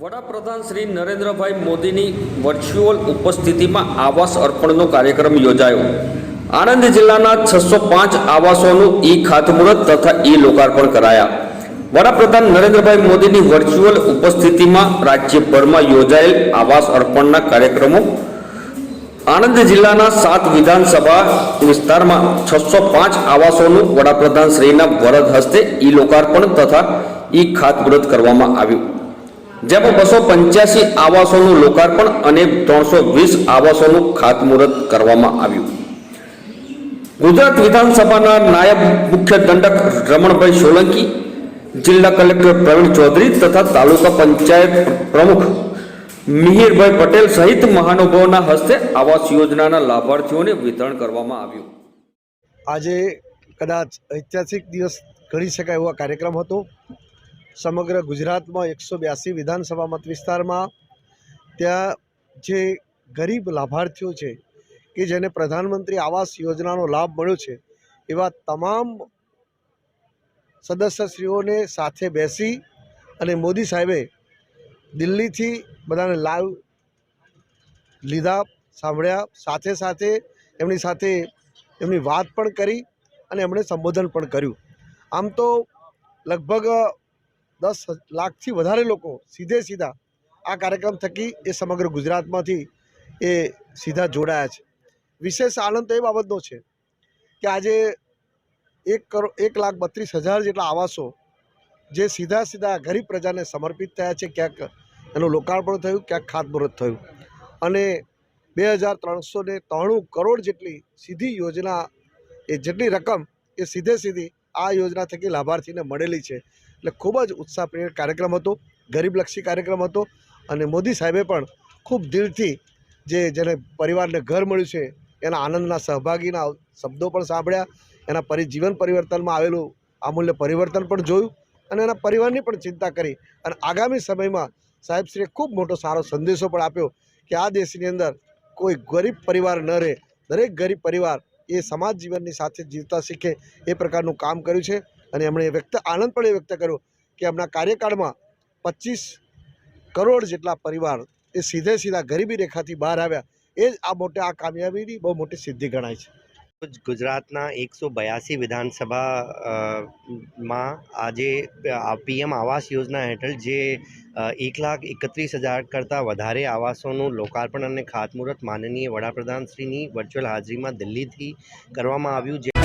વડાપ્રધાન શ્રી નરેન્દ્રભાઈ મોદીની વર્ચ્યુઅલ ઉપસ્થિતિમાં આવાસ અર્પણનો કાર્યક્રમ યોજાયો. આણંદ જિલ્લાના છસો પાંચ આવાસોનું ઈ ખાતમુહૂર્ત તથા ઈ લોકાર્પણ કરાયા. વડાપ્રધાન નરેન્દ્રભાઈ મોદીની વર્ચ્યુઅલ ઉપસ્થિતિમાં રાજ્યભરમાં યોજાયેલ આવાસ અર્પણના કાર્યક્રમો આણંદ જિલ્લાના સાત વિધાનસભા વિસ્તારમાં છસો પાંચ આવાસોનું વડાપ્રધાન શ્રીના વરદ હસ્તે ઈ લોકાર્પણ તથા ઈ ખાતમુહૂર્ત કરવામાં આવ્યું. જેમાં બસો પંચ્યાસી આવાસોનું લોકાર્પણ અને ત્રણસો વીસ આવાસોનું ખાતમુહૂર્ત કરવામાં આવ્યું. ગુજરાત વિધાનસભાના નાયબ મુખ્ય દંડક રમણભાઈ સોલંકી, જિલ્લા કલેક્ટર પ્રવીણ ચૌધરી તથા તાલુકા પંચાયત પ્રમુખ મિહિરભાઈ પટેલ સહિત મહાનુભાવોના હસ્તે આવાસ યોજનાના લાભાર્થીઓને વિતરણ કરવામાં આવ્યું. આજે કદાચ ઐતિહાસિક દિવસ ગણી શકાય એવો કાર્યક્રમ હતો. સમગ્ર ગુજરાતમાં એકસો બ્યાસી વિધાનસભા મત વિસ્તારમાં ત્યાં જે ગરીબ લાભાર્થીઓ છે, કે જેને પ્રધાનમંત્રી આવાસ યોજનાનો લાભ મળ્યો છે, એવા તમામ સદસ્યશ્રીઓને સાથે બેસી અને મોદી સાહેબે દિલ્હીથી બધાને લાઈવ લીધા, સાંભળ્યા, સાથે સાથે એમની સાથે એમની વાત પણ કરી અને એમણે સંબોધન પણ કર્યું. આમ તો લગભગ દસ લાખથી વધારે લોકો સીધે સીધા આ કાર્યક્રમ થકી એ સમગ્ર ગુજરાતમાંથી એ સીધા જોડાયા છે. વિશેષ આનંદ તો એ બાબતનો છે કે આજે એક કરોડ, એક લાખ બત્રીસ હજાર જેટલા આવાસો જે સીધા સીધા ગરીબ પ્રજાને સમર્પિત થયા છે, ક્યાંક એનું લોકાર્પણ થયું, ક્યાંક ખાતમુહૂર્ત થયું. અને બે હજાર ત્રણસો ને ત્રાણું કરોડ જેટલી સીધી યોજના, એ જેટલી રકમ એ સીધે સીધી આ યોજના થકી લાભાર્થીને મળેલી છે. એટલે ખૂબ જ ઉત્સાહપ્રિય કાર્યક્રમ હતો, ગરીબલક્ષી કાર્યક્રમ હતો અને મોદી સાહેબે પણ ખૂબ દિલથી જે જેને પરિવારને ઘર મળ્યું છે, એના આનંદના સહભાગીના શબ્દો પણ સાંભળ્યા, એના પરિ જીવન પરિવર્તનમાં આવેલું અમૂલ્ય પરિવર્તન પણ જોયું અને એના પરિવારની પણ ચિંતા કરી અને આગામી સમયમાં સાહેબશ્રીએ ખૂબ મોટો સારો સંદેશો પણ આપ્યો કે આ દેશની અંદર કોઈ ગરીબ પરિવાર ન રહે. દરેક ગરીબ પરિવાર એ સમાજ જીવનની સાથે જીવતા શીખે એ પ્રકારનું કામ કર્યું છે. અને એમણે વ્યક્ત, આનંદ પણ એ વ્યક્ત કર્યો કે એમના કાર્યકાળમાં પચીસ કરોડ જેટલા પરિવાર એ સીધે સીધા ગરીબી રેખાથી બહાર આવ્યા. એ જ આ મોટે, આ કામયાબીની બહુ મોટી સિદ્ધિ ગણાય છે. ગુજરાતના એકસો બયાસી વિધાનસભા માં આજે પીએમ આવાસ યોજના હેઠળ જે એક લાખ એકત્રીસ હજાર કરતાં વધારે આવાસોનું લોકાર્પણ અને ખાતમુહૂર્ત માનનીય વડાપ્રધાનશ્રીની વર્ચ્યુઅલ હાજરીમાં દિલ્હીથી કરવામાં આવ્યું, જે